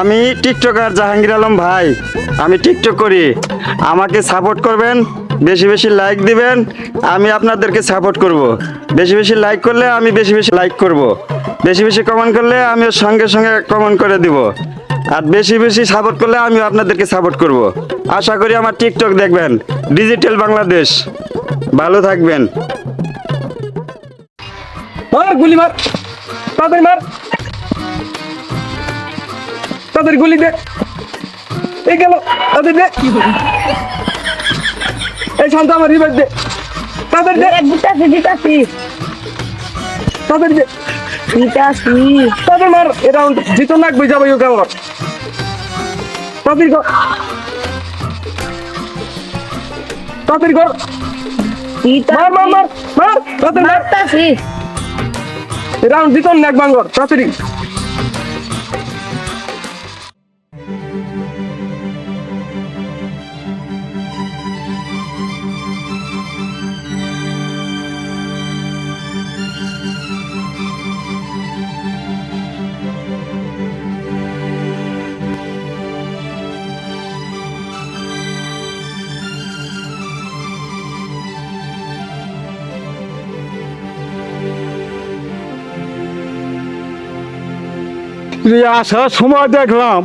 আমি টিকটকার জাহাঙ্গীর আলম ভাই। আমি টিকটক করি। আমাকে সাপোর্ট করবেন, বেশি বেশি লাইক দিবেন, আমি আপনাদেরকে সাপোর্ট করব। বেশি বেশি লাইক করলে আমি বেশি বেশি লাইক করব। বেশি বেশি কমেন্ট করলে আমি সঙ্গে সঙ্গে কমেন্ট করে দিব। আর বেশি বেশি সাপোর্ট করলে আমি আপনাদেরকে সাপোর্ট করব। আশা করি আমার টিকটক দেখবেন। ডিজিটাল বাংলাদেশ। ভালো থাকবেন। গুলি মার। মার। তাদের গুলি দে। এই গেল তাদের দে। এই শান্ত আমার রিভার দে। তাদের দে। দিতাছি দিতাছি তাদের দে। দিতাছি তাদের মার এ রাউন্ড জিতো লাগবে যাবে ওকে আমার। তাদের ঘর। তাদের ঘর। মার মার মার মার তাদের মার। দিতাছি রাউন্ড জিতো নাক বাঙ্গর তাড়াতাড়ি। আসার সময় দেখলাম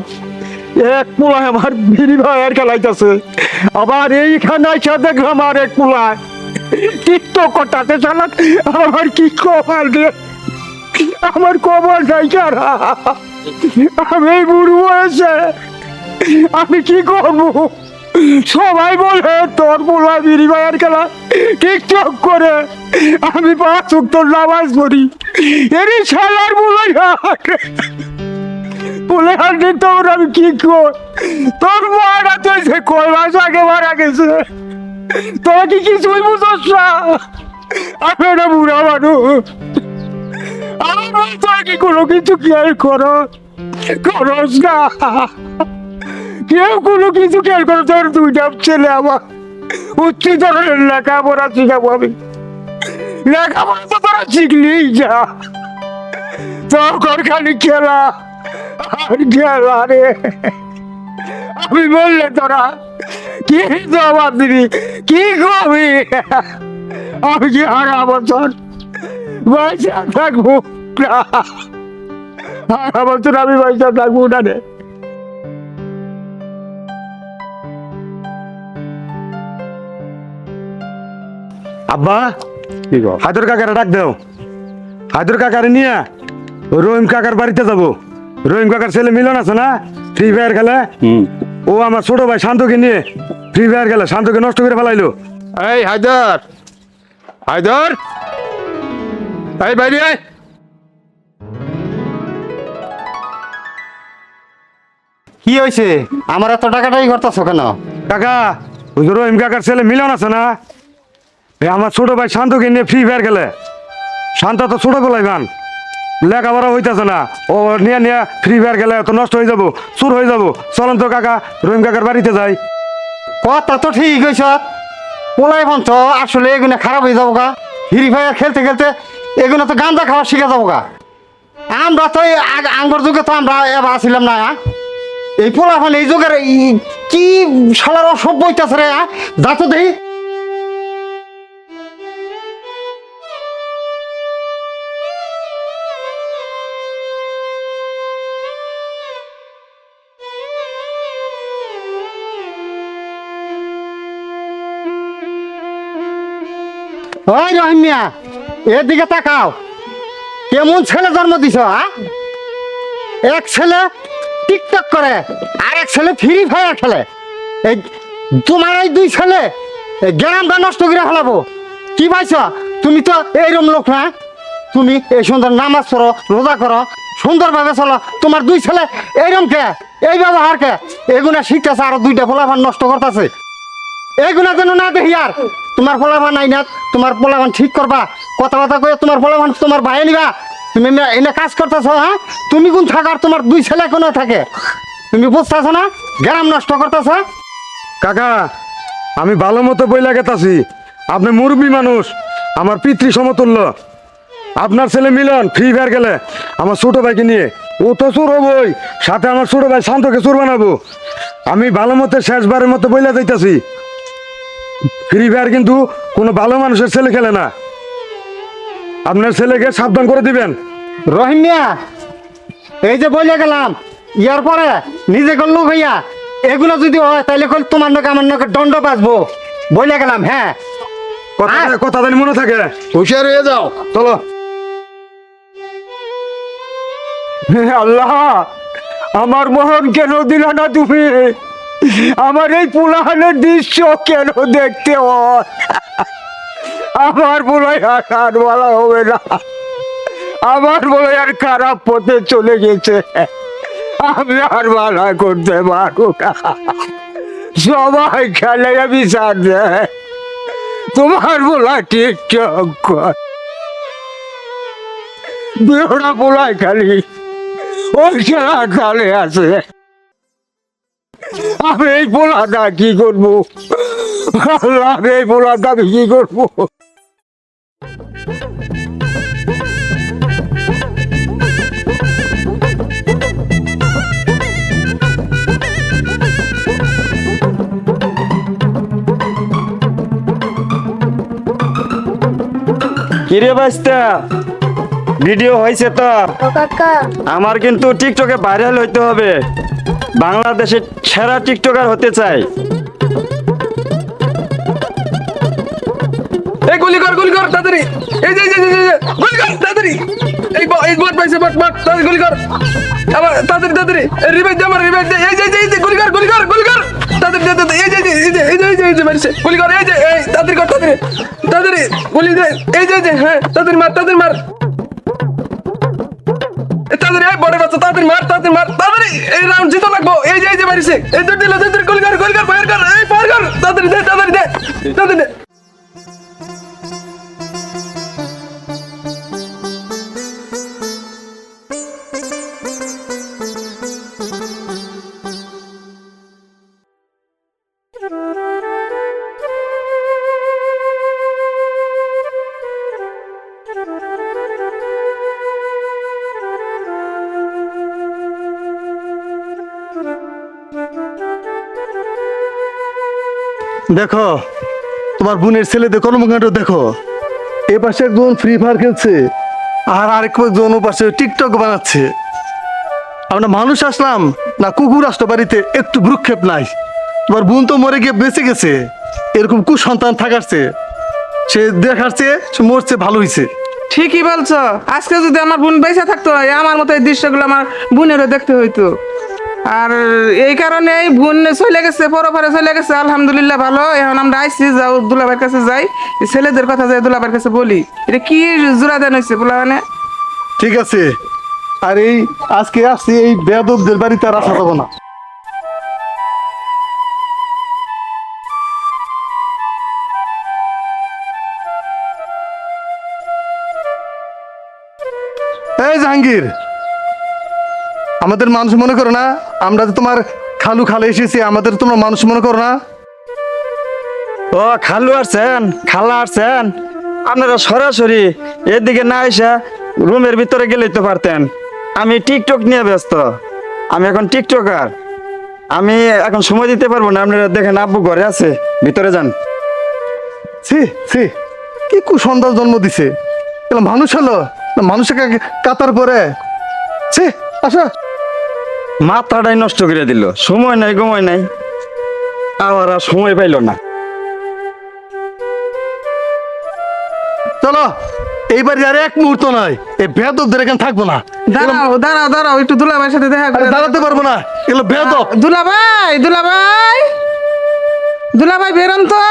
এক পোলায় আমার বিড়ি ভাইয়ের খেলাইতেছে। আবার এইখানে এসে দেখলাম আর এক পোলায়। টিকটক করতেছে চালাক, আমার কি কপাল রে? আমার কপাল নাই কারা আমি বুড়ো বয়সে, আমি কি করব? সবাই বলে, তোর পোলা বিড়ি ভাইয়ের খেলা টিকটক করে, আমি পাঁচ উত্তর নামাজ পড়ি। এরই শালার বলাই বলে হাঁটি তোর আমি কি কর? তোর মারা তো সে কয় মাস আগে মারা গেছে। তোরা কি কিছুই বুঝোস না। আমি একটা বুড়া মানুষ। আমার তোর কি কোনো কিছু খেয়াল করো? করস না। কেউ কোনো কিছু খেয়াল করো, তোর দুইটা ছেলে আমার। উচ্চ ধরনের লেখাপড়া শিখাবো আমি। লেখাপড়া তো তোরা শিখলেই যা। তোর খালি খেলা। আর রে আমি বললে তোরা কি জবাব দিবি? কি কবি? আমি কি হারা বছর পয়সা থাকব না? হারা বছর আমি পয়সা থাকব না রে? আব্বা হায়দর কাকারে ডাক দেও। হায়দর কাকারে নিয়ে রহিম কাকার বাড়িতে যাব। রহিম কাকার ছেলে মিলন আছে না? ফ্রি ফায়ার খেলে? ও আমার ছোট ভাই শান্তকে নিয়ে ফ্রি ফায়ার খেলে শান্তকে নষ্ট করে ফেলাইলো। এই হায়দার! হায়দার! এই বাইরে আয়! কি হয়েছে আমার এত টাকাটাই করতেছো কেন? কাকা ওই যে রহিম কাকার ছেলে মিলন আছে না? এই আমার ছোট ভাই শান্তকে নিয়ে ফ্রি ফায়ার খেলে। শান্ত তো ছোট বেলায় গান লেখাপড়া হইতেছে না। ও নিয়ে নিয়ে ফ্রি ফায়ার খেলে তো নষ্ট হয়ে যাব, চুর হয়ে যাব। চলন তো কাকা, রহিম কাকার বাড়িতে যাই। কথা তো ঠিক হয়েছ পোলাই তো আসলে এগুলো খারাপ হয়ে যাব গা। ফ্রি ফায়ার খেলতে খেলতে এগুলো তো গাঁজা খাওয়া শিখে যাব গা। আমরা তো আঙ্গর যুগে তো আমরা এবার আসছিলাম না হ্যাঁ? এই পোলা ফোন এই যুগের কি সালার অসভ্য হইতেছে রে হ্যাঁ? যা তো দেখি ওই রহিম এদিকে তাকাও। কেমন ছেলে জন্ম দিছ এক ছেলে টিকটক করে, আর এক ছেলে ফ্রি ফায়ার খেলে। এই তোমার এই দুই ছেলে গ্রামটা নষ্ট করে ফেলাবো। কি পাইছ তুমি তো এইরকম লোক না তুমি এই সুন্দর নামাজ পড়ো, রোজা করো, সুন্দরভাবে চলো। তোমার দুই ছেলে এইরকম কে? এই ব্যবহার কে এগুলা শিখতেছে, আরও দুইটা ফলাফল নষ্ট করতেছে। এইগুলা যেন না দেখি আর। তোমার ফলাফান নাই না, তোমার ফলাফান ঠিক করবা। কথা কথা কয়ে তোমার ফলাফান তোমার ভাই নিবা। তুমি এনে- কাজ করতেছো হ্যাঁ? তুমি কোন থাকার তোমার দুই ছেলে কোনো থাকে? তুমি বুঝতেছো না? গ্রাম নষ্ট করতেছো? কাকা, আমি ভালো মতো বইলা গেতাছি আপনি মুরব্বী মানুষ, আমার পিতৃ সমতুল্য। আপনার ছেলে মিলন, ফ্রি ফায়ার গেলে আমার ছোট ভাইকে নিয়ে। ও তো চোর হবই, সাথে আমার ছোট ভাই শান্তকে চোর বানাবো। আমি ভালো মতো শেষবারের মতো বইলা যাইতাছি ফ্রি ফায়ার কিন্তু কোনো ভালো মানুষের ছেলে খেলে না। আপনার ছেলেকে সাবধান করে দিবেন। রহিম মিয়া এই যে বলে গেলাম ইয়ার পরে নিজে করল ভাইয়া এগুলো যদি হয় তাহলে কল তোমার নাকি আমার নাকি দণ্ড বাঁচবো বলে গেলাম হ্যাঁ। কথা কথা জানি মনে থাকে। হুঁশিয়ার হয়ে যাও। চলো। আল্লাহ আমার মোহন কেন দিল না তুমি। আমার এই পুলাহানের দৃশ্য কেন দেখতে আমার বলাই আর আর বলা হবে না। আমার বলে আর খারাপ পথে চলে গেছে। আমি আর ভালো করতে পারব সবাই খেলে বিচার দেয়। তোমার বলা টিকটক কর বেহরা বলাই খালি। ওই খেলা কালে আছে। আমি এই পোলাটা কি করব? আল্লাহ আমি এই পোলাটা আমি কি করব? কিরে বাস্তা ভিডিও হয়েছে তো? আমার কিন্তু টিকটকে ভাইরাল হইতে হবে। বাংলাদেশের সেরা টিকটকার হতে চাই এই গুলি কর গুলি কর তাড়াতাড়ি এই যে যে, গুলি কর তাড়াতাড়ি এই এই পাইছে তাড়াতাড়ি গুলি কর আবার তাড়াতাড়ি তাড়াতাড়ি দে আমার দে এই যে যে, গুলি কর গুলি কর গুলি কর তাড়াতাড়ি এই যে এই যে এই যে এই যে এই যে মারছে গুলি কর এই যে এই তাড়াতাড়ি কর তাড়াতাড়ি তাড়াতাড়ি গুলি দে এই যে যে হ্যাঁ তাড়াতাড়ি মার তাড়াতাড়ি মার তাড়াতাড়ি, এই বড় বাচ্চা, তাড়াতাড়ি মার তাড়াতাড়ি মার, তাড়াতাড়ি। এই রাউন্ড জিতে লাগবো। এই যে এই যে বাড়িছে। এই দুটি তাড়াতাড়ি গুলি কর গুলি কর ফায়ার কর, এই ফায়ার কর। তাড়াতাড়ি দে তাড়াতাড়ি দে তাড়াতাড়ি দে। দেখো, তোমার বোনের ছেলেদের কর্মকাণ্ড দেখো। এ পাশে একজন ফ্রি ফায়ার খেলছে, আর আরেকজন ও পাশে টিকটক বানাচ্ছে। আমরা মানুষ আসলাম, না কুকুর আসতো বাড়িতে, একটু ভ্রুক্ষেপ নাই। তোমার বোন তো মরে গিয়ে বেঁচে গেছে, এরকম কুসন্তান থাকাচ্ছে। সে দেখাচ্ছে, সে মরছে, ভালো হয়েছে ঠিকই বলছো, আজকে যদি আমার বোন বেঁচে থাকতো আমার মতো এই দৃশ্যগুলো আমার বোনেরও দেখতে হইতো। আর এই কারণে এই বোন চলে গেছে পরপরে চলে গেছে, আলহামদুলিল্লাহ ভালো। এখন আমরা আইসি যাও দুলাবার কাছে যাই। ছেলেদের কথা যাই দুলাভাইয়ের কাছে বলি, এটা কি জোড়া দেন হয়েছে বলা মানে ঠিক আছে। আর এই আজকে আসছি, এই বেদবদের বাড়িতে আর আসা যাব না। এই জাহাঙ্গীর, আমাদের মানুষ মনে করো না আমরা তো তোমার খালু খালে এসেছি আমাদের তোমরা মানুষ মনে করো না? ও খালু আসছেন খালা আসছেন। আপনারা সরাসরি এদিকে না এসে রুমের ভিতরে গেলেই তো পারতেন। আমি টিকটক নিয়ে ব্যস্ত। আমি এখন টিকটকার। আমি এখন সময় দিতে পারব না আপনারা দেখেন আব্বু ঘরে আছে ভিতরে যান। ছি ছি কি কুসন্তান জন্ম দিছে? মানুষ হলো মানুষকে কাতার পরে? ছি আসো। মাথাটাই নষ্ট করে দিল। সময় নাই সময় নাই। আবার আর সময় পাইল না। চলো এইবার আর এক মুহূর্ত নয় এই বেদবদের এখানে থাকব না? দাঁড়াও দাঁড়াও দাঁড়াও একটু দুলাভাইয়ের সাথে দেখা করে দাঁড়াতে পারব না। এগুলো বেদব। দুলাভাই দুলাভাই। দুলাভাই বেরোন তো।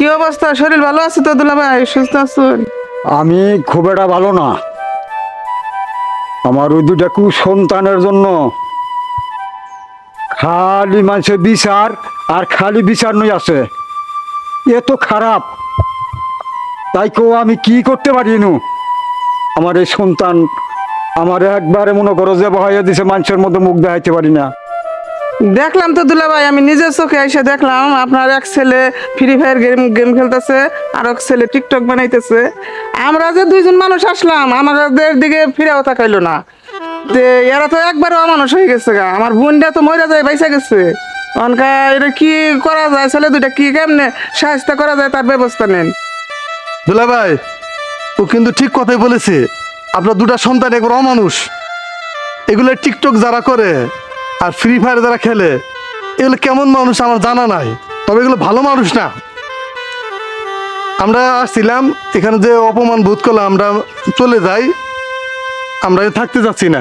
কি অবস্থা? শরীর ভালো আছে তো দুলাভাই? সুস্থ আছেন? আমি খুব একটা ভালো না। আমার ওই দুটা কুসন্তানের জন্য খালি মানুষের বিচার আর খালি বিচার নই আছে। এ তো খারাপ। তাই কেউ আমি কি করতে পারি নু? আমার এই সন্তান আমার একবারে মনে করো যে বহাইয়া দিছে মানুষের মধ্যে মুখ দেখাইতে পারি না। দেখলাম তো দুলা ভাই, আমি নিজের চোখে এসে দেখলাম আপনার এক ছেলে ফ্রি ফায়ার গেম গেম খেলতেছে, আর এক ছেলে টিকটক বানাইতেছে। আমরা যে দুইজন মানুষ আসলাম, আমাদের দিকে ফিরেও তাকাইলো না। তে এরা তো একবারও অমানুষ হয়ে গেছে গা। আমার বোনটা তো মরে যায়, বাইসা গেছে। অনকা এটা কি করা যায়? ছেলে দুইটা কি কেমনে সাহায্য করা যায়? তার ব্যবস্থা নেন। দুলা ভাই, ও কিন্তু ঠিক কথাই বলেছে। আপনার দুটা সন্তান একবার অমানুষ। এগুলো টিকটক যারা করে আর ফ্রি ফায়ার যারা খেলে এগুলো কেমন মানুষ আমার জানা নাই তবে এগুলো ভালো মানুষ না আমরা আসছিলাম এখানে যে অপমান বোধ করলাম আমরা চলে যাই আমরা থাকতে যাচ্ছি না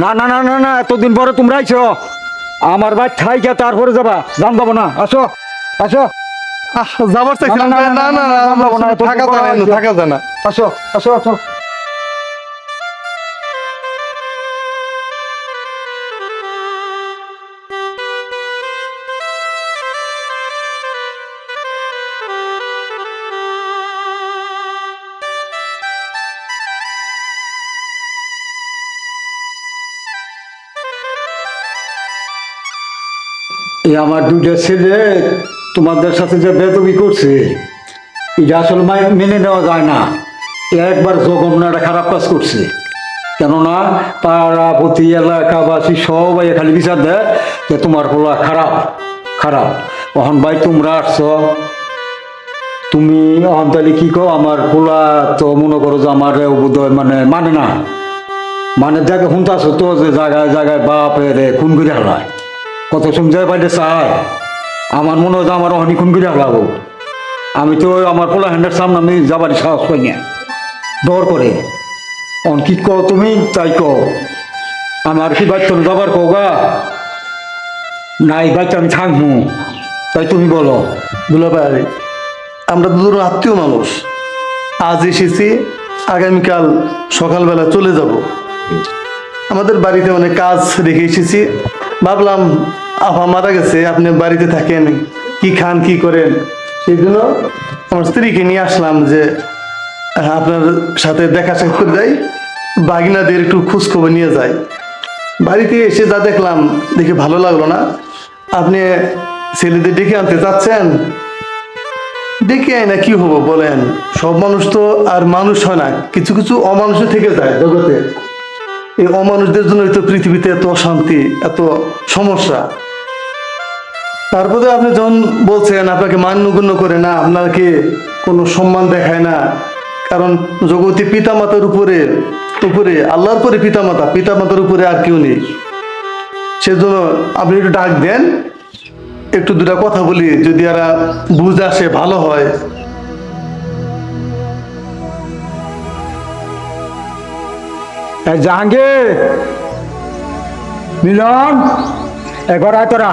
না না না না না এতদিন পরে তোমরা আইছো আমার ভাই ঠাইকা তারপরে যাবা জান যাব না আসো আসো আহ, যাবার চাইছিলাম না, না, থাকা যায় না, থাকা যায় না আসো আসো আসো এই আমার দুইটা ছেলে তোমাদের সাথে যে বেদবি করছে, এটা আসলে মেনে নেওয়া যায় না। এ একবার জঘন্য একটা খারাপ কাজ করছে। কেননা পাড়া প্রতি এলাকাবাসী সবাই খালি বিচার দেয় যে তোমার পোলা খারাপ খারাপ। তখন ভাই, তোমরা আসছো। তুমি এখন তাহলে কি কো আমার পোলা তো মনে করো যে আমার বোধ মানে মানে না। মানে দেখে শুনতাছো তো যে জায়গায় জায়গায় বাপের খুন করে হারায়। কত সময় বাইরে চায়? আমার মনে হয় আমার খুন করে হারাবো আমি তো আমার পোলা হ্যান্ডের সামনে আমি যাবার সাহস পাই না। ডর করে। অন কি কও তুমি? তাই কও। আর কি বাচ্চা যাবার কও নাই, বাচ্চা আমি থাকব। তাই তুমি বলো। দুলা ভাই, আমরা দুজন আত্মীয় মানুষ। আজ এসেছি, আগামীকাল সকালবেলা চলে যাব। আমাদের বাড়িতে অনেক কাজ রেখে এসেছি। ভাবলাম, আফা মারা গেছে, আপনি বাড়িতে থাকেন, কি খান, কি করেন? সেই জন্য আমার স্ত্রীকে নিয়ে আসলাম যে, আপনার সাথে দেখা সাক্ষাৎ করে যাই বাগিনাদের একটু খোঁজ খবর নিয়ে যাই বাড়িতে এসে যা দেখলাম, দেখে ভালো লাগল না। আপনি ছেলেদের ডেকে আনতে চাচ্ছেন ডেকে আয় না, কি হব, বলেন। সব মানুষ তো আর মানুষ হয় না, কিছু কিছু অমানুষে থেকে যায় জগতে। এই অমানুষদের জন্য তো পৃথিবীতে এত অশান্তি, এত সমস্যা। তারপরে আপনি যখন বলছেন, আপনাকে মান্যগণ্য করে না, আপনাকে কোনো সম্মান দেখায় না, কারণ জগতে পিতামাতার উপরে উপরে, আল্লাহর পরে পিতামাতা, পিতামাতার উপরে আর কেউ নেই। সেজন্য আপনি একটু ডাক দেন, একটু দুটা কথা বলি, যদি এরা বুঝ আসে, ভালো হয়। জাহাঙ্গীর! মিলন! এবার আয় তোরা।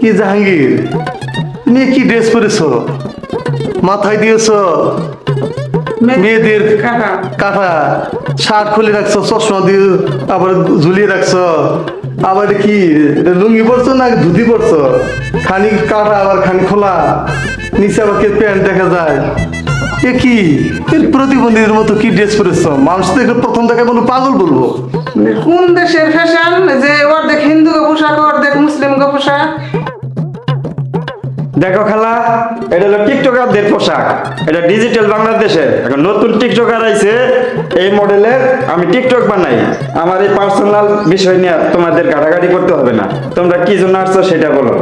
কি জাহাঙ্গীর? তুমি কি ড্রেস পরেছো? মাথায় দিয়েছ? মেয়েদের কাঁথা। শার্ট খুলে রাখছো চশমা দিয়ে আবার ঝুলিয়ে রাখছো। আবার কি লুঙ্গি পরছো না ধুতি পরছো? খানি কাটা আবার খানি খোলা। নিচে আবার কে প্যান্ট দেখা যায়? এ কি? এর প্রতিবন্ধীদের মতো কি ড্রেস পরেছো? মানুষ দেখে প্রথম দেখে বলব পাগল বলব। কোন দেশের ফ্যাশন যে অর্ধেক হিন্দু পোশাক অর্ধেক মুসলিম পোশাক। দেখো খালা, এটা হলো টিকটকারদের পোশাক। এটা ডিজিটাল বাংলাদেশে এখন নতুন টিকটকার আইছে, এই মডেলের আমি টিকটক বানাই। আমার এই পার্সোনাল বিষয় নিয়ে তোমাদের ঘাটাঘাটি করতে হবে না। তোমরা কি জন্য আসছো সেটা বলো।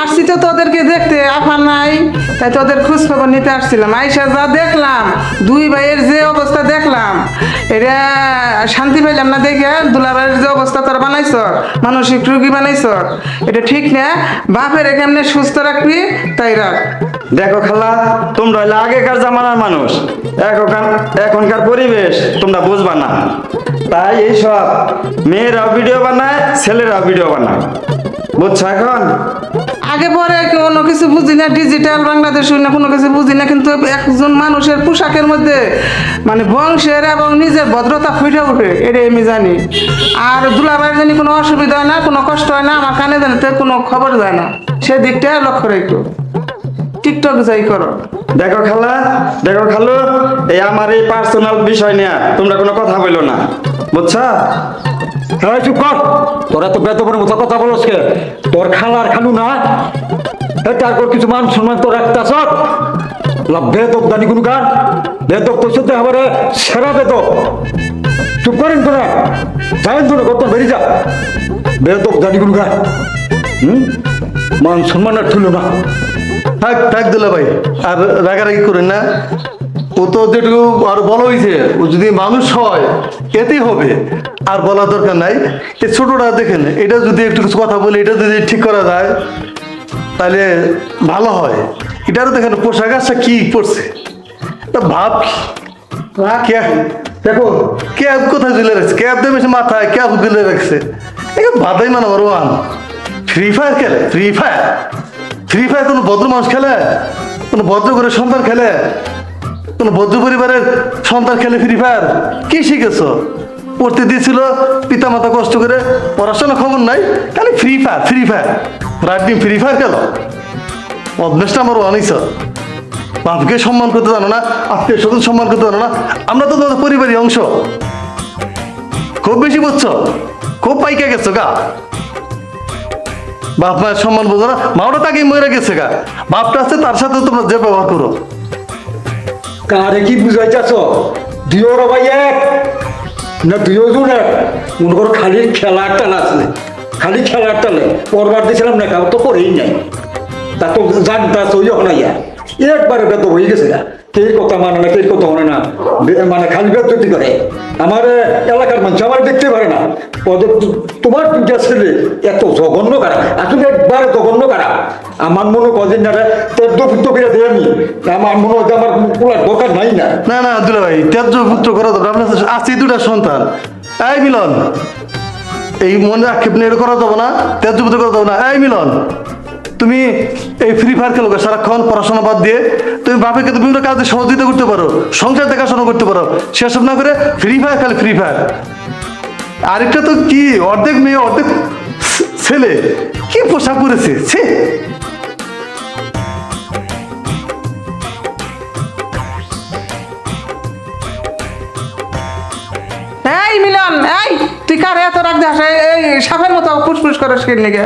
আসছি তো তোদেরকে দেখতে আফা নাই তাই তোদের খোঁজ খবর নিতে আসছিলাম। আইসা যা দেখলাম, দুই ভাইয়ের যে অবস্থা দেখলাম, এটা শান্তি পাইলাম না দেখে, দুলাভাইয়ের যে অবস্থা তোরা বানাইছ, মানসিক রোগী বানাইছ, এটা ঠিক না? বাপের কেমনে সুস্থ রাখবি? তাই রাখ। দেখো খালা, তোমরা হইলে আগেকার জামানার মানুষ। এখনকার এখনকার পরিবেশ তোমরা বুঝবা না। তাই এইসব মেয়েরাও ভিডিও বানায়, ছেলেরাও ভিডিও বানায়। বুঝছ এখন? আগে পরে কোনো কিছু বুঝি না ডিজিটাল বাংলাদেশ না কোনো কিছু বুঝি না, কিন্তু একজন মানুষের পোশাকের মধ্যে মানে বংশের এবং নিজের ভদ্রতা ফুটে উঠে, এটাই আমি জানি। আর দুলাভাইয়ের জানি কোনো অসুবিধা হয় না, কোনো কষ্ট হয় না, আমার কানে জানিতে কোনো খবর যায় না। সেদিকটা লক্ষ্য রেখো টিকটক যাই করো। দেখো খালা, দেখো খালু, এই আমার এই পার্সোনাল বিষয় নিয়ে তোমরা কোনো কথা বলল না, বুঝছা? এই চুপ কর। তোরা তো বেতনের মতো কথা বলস কে? তোর খালার খালু না? তারপর কিছু মান সম্মান তো রাখতাস লাভ বেদব জানি কোনো গান? বেদব তো সাথে আবার সেরা বেদব। চুপ করেন তোরা। যাবেন তোরা, কত বেরিয়ে যা। বেদব দানি কোনো গান? হুম? মান সম্মান আর না থাক থাক দিলা ভাই। আর রাগারাগি করেন না। ও তো যেটুকু আর বলা হয়েছে ও যদি মানুষ হয় এতেই হবে। আর বলার দরকার নাই। এই ছোটটা দেখেন এটা যদি একটু কিছু কথা বলে এটা যদি ঠিক করা যায় তাহলে ভালো হয়। এটারও দেখেন পোশাক আশাক কি পড়ছে তা ভাব কি? দেখো। ক্যাব কোথায় ঝুলে রাখছে ক্যাব দেবে মাথায় ক্যাব ঝুলে রাখছে। বাদাই মানে ওয়ান। ফ্রি ফায়ার খেলে ফ্রি ফায়ার। ফ্রি ফায়ার কোনো ভদ্র মানুষ খেলে? কোনো ভদ্র করে সন্তান খেলে? কোনো ভদ্র পরিবারের সন্তান খেলে ফ্রি ফায়ার কি শিখেছো? পড়তে দিয়েছিল পিতা মাতা কষ্ট করে পড়াশোনা খবর নাই, খালি ফ্রি ফায়ার ফ্রি ফায়ার রাত দিন ফ্রি ফায়ার খেলো। অভ্যেসটা আমার অনিস বাপকে সম্মান করতে জানো না, আত্মীয় স্বজন সম্মান করতে জানো না, আমরা তো তোমাদের পরিবারের অংশ। খুব বেশি বুঝছ? খুব পাইকা গেছো গা। বাপ মায়ের সম্মান বোঝো না, মাওটা তাকে মরে গেছে গা। বাপটা আছে, তার সাথে তোমরা যে ব্যবহার করো। কারে কি বুঝাইতেছ? দুইও ভাই এক, না দুইও জন এক? মনে করো খালি খেলার টান আসলে খালি খেলা একটা নেই পরবার দিয়েছিলাম না কাউ তো করেই নাই। তা তো জানতা না ইয়া একবারে বেদ হয়ে গেছে না কে কথা মানে না কে কথা মানে না। মানে খালি বেদতি করে। আমার এলাকার মানুষ আমার দেখতে পারে না। ওদের তোমার ছেলে এত জঘন্য কারা? আসলে একবারে জঘন্য কারা? আমার মনে কদিন না তেদ্দ ফুদ্দ করে দেয় আমি আমার মনে হয় আমার পোলার দরকার নাই না। না না দুলা ভাই ত্যায্য পুত্র করা দরকার। আপনার আছে দুটা সন্তান। এই মিলন, এই মনে আক্ষেপ নিয়ে করা যাবে না। ত্যায্য পুত্র করা যাব না। এই মিলন তুমি এই ফ্রি ফায়ার খেলো সারাক্ষণ পড়াশোনা বাদ দিয়ে তুমি বাপেকে তো বিভিন্ন কাজে সহযোগিতা করতে পারো, সংসার দেখাশোনা করতে পারো, সেসব না করে ফ্রি ফায়ার খালি ফ্রি ফায়ার আরেকটা তো কি, অর্ধেক মেয়ে, অর্ধেক ছেলে, কি পোশাক পরেছে, ছে। এই মিলন, এই, তুই কার এত রাগ দেখাস? এই সাপের মতো ফুসফুস করে স্কিন লেগে।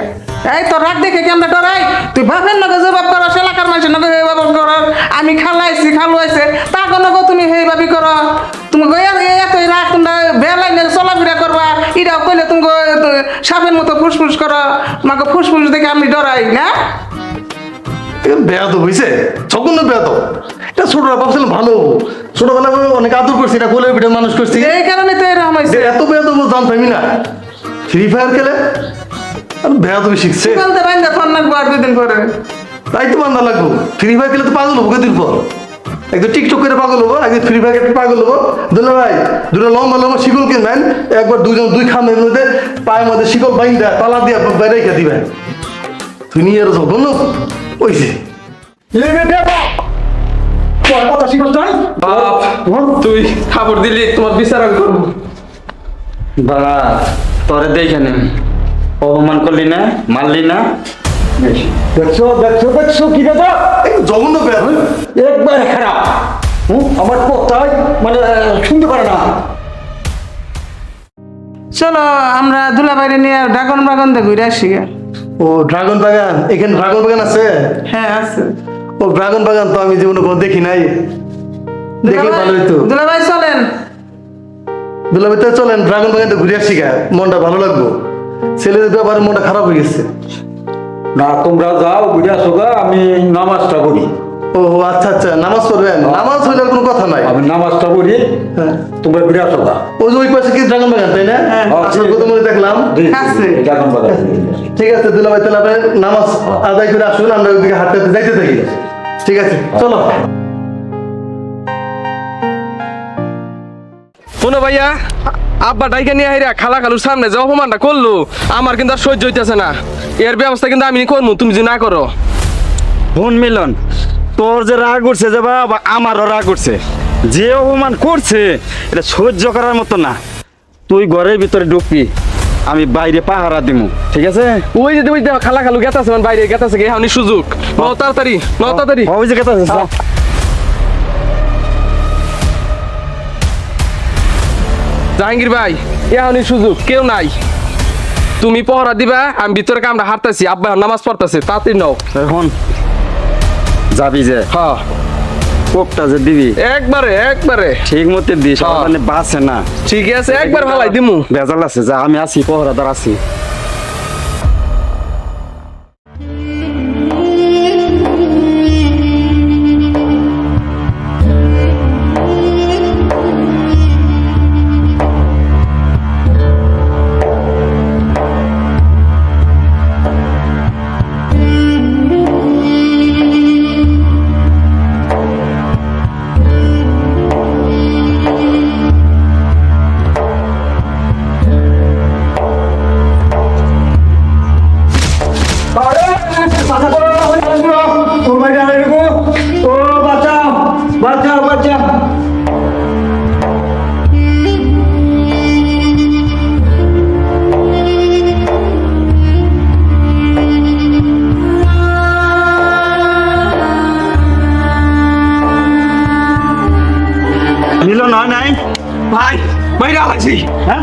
এই তোর রাগ দেখে কি আমরা ডরাই তুই বাপের নগে জবাব করস এলাকার মানুষের নগে জবাব করস। আমি খালাইছি খালুয়াইছে। তা কোনো গো তুমি সেই ভাবি কর তুমি এত রাগ তোমরা বেলাই না চলাফেরা করবা। এটাও কইলে তুমি সাপের মতো ফুসফুস কর। মাকে ফুসফুস দেখে আমি ডরাই না? বেয়াদ হয়েছে জঘন্য বেয়াদ এটা ছোটরা ভাবছিলাম ভালো ছোটবেলা অনেক আদর করছি এটা কোলে পিঠে মানুষ করছি। এই কারণে তো এরকম এত বেয়াদ জানতামই না। ফ্রি ফায়ার খেলে? আর বেয়াদ শিখছে। বলতে পারেন না ফোন রাখব আর দুদিন পরে। তাই তো বান্ধা লাগবো। ফ্রি ফায়ার খেলে তো পাগল হব কদিন পর একদিন টিকটক করে পাগল হব একদিন ফ্রি ফায়ার খেলে পাগল হব। দুলা ভাই দুটো লম্বা লম্বা শিকল কিনবেন একবার দুজন দুই খামের মধ্যে পায়ের মধ্যে শিকল বাইন দেয় তালা দিয়ে বাইরে রেখে দিবেন তুই নিয়ে এর জঘন্য ওইছে তুই খবর দিলি তোমার বিচার করব। বাবা তোরে দেখে নেন অপমান করলি না মারলি না? দেখছ দেখছ দেখছ কি দাদা জঘন্য একবারে খারাপ। হুম, আমার কথাই মানে শুনতে পারে না। চলো আমরা দুলাবাইরে নিয়ে ড্রাগন বাগান দিয়ে ঘুরে আসি গে। ও ড্রাগন বাগান? এখানে ড্রাগন বাগান আছে? হ্যাঁ আছে। ও ড্রাগন বাগান তো আমি জীবনে কোনো দেখি নাই। দেখলে ভালো হইতো। দুলাভাই চলেন। দুলাভিতে চলেন ড্রাগন বাগানটা ঘুরে আসি গা। মনটা ভালো লাগবো। ছেলেদের ব্যাপারে মনটা খারাপ হয়ে গেছে। না তোমরা যাও বুঝে আসো গা, আমি নামাজটা করি ও আচ্ছা আচ্ছা নামাজ পড়বেন? নামাজ হইলে কোনো কথা নাই। আমি নামাজটা করি হ্যাঁ। তোমরা। ওই যে ওই পাশে কি ড্রাগন বাগান তাই না? হ্যাঁ। আসলে মনে দেখলাম এখন বাজার। ঠিক আছে দুলাভাই তাহলে আপনি নামাজ আদায় করে আসুন আমরা ওইদিকে হাঁটতে হাঁটতে যাইতে থাকি। ঠিক আছে চলো। শোনো ভাইয়া আব্বা ডাইকে নিয়ে হাইরা খালা খালুর সামনে যে অপমানটা করল আমার কিন্তু আর সহ্য হইতেছে না। এর ব্যবস্থা কিন্তু আমি করব তুমি যদি না করো। বোন মিলন তোর যে রাগ উঠছে যে বাবা আমারও রাগ উঠছে। যে অপমান করছে এটা সহ্য করার মতো না। তুই ঘরের ভিতরে ঢুকবি আমি বাইরে পাহারা দিমু ঠিক আছে? ওই যে তুমি খালা খালু গেতাছে মানে বাইরে গেতাছে গে হানি সুযোগ। ন তাড়াতাড়ি ন তাড়াতাড়ি। ওই যে কথা জাহাঙ্গীর ভাই এখনই সুযোগ কেউ নাই। তুমি পহরা দিবা আমি ভিতরে কামড়া হাঁটতেছি আব্বা নামাজ পড়তেছে তাতে নাও। এখন যাবি যে? হ্যাঁ। কোপটা যে দিবি? একবারে একবারে। ঠিক মতো দিস হ্যাঁ। মানে বাসে না। ঠিক আছে একবার ভালাই দিমু। বেজাল আছে যা আমি আছি পহরাদার আছি। মাইরা আছি হ্যাঁ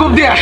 খুব দিয়া